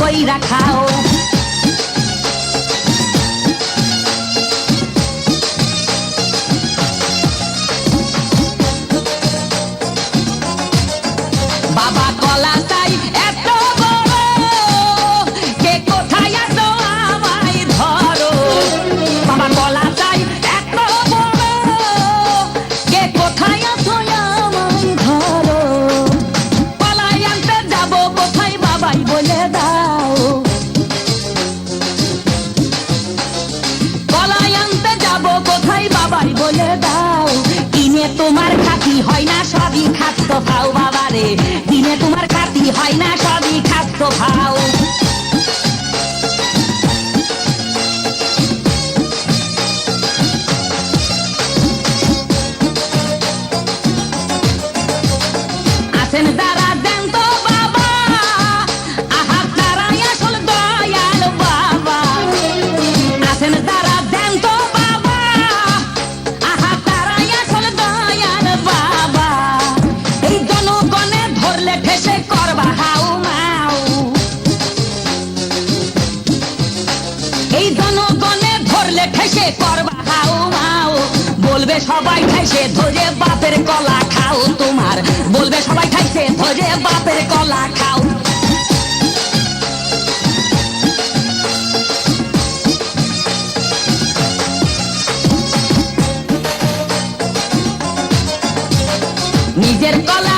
কইরা খাও। দাও। দিনে তোমার খাতি হয় না, সবই খাদ্য খাও বাবারে। দিনে তোমার খাতি হয় না জনগণে ধরলে ঠেসে করবা হাউ মাউ বলবে সবাই খাইছে ধরে বাপের কলা খাও তোমার। বলবে সবাই খাইছে ধরে বাপের কলা খাও। নিজের কলা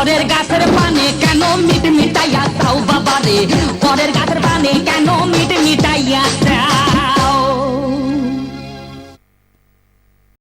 পরের গাছের পানে কেন মিট মিটাইয়া তাও বাবা রে পরের গাছের পানে কেন